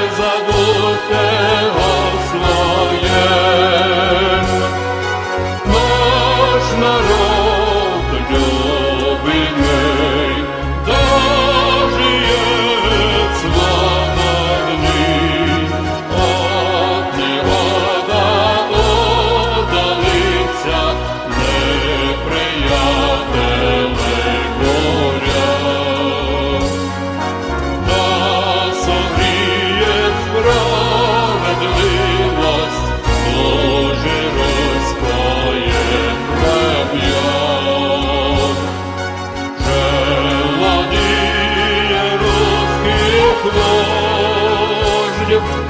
не забудьте. you.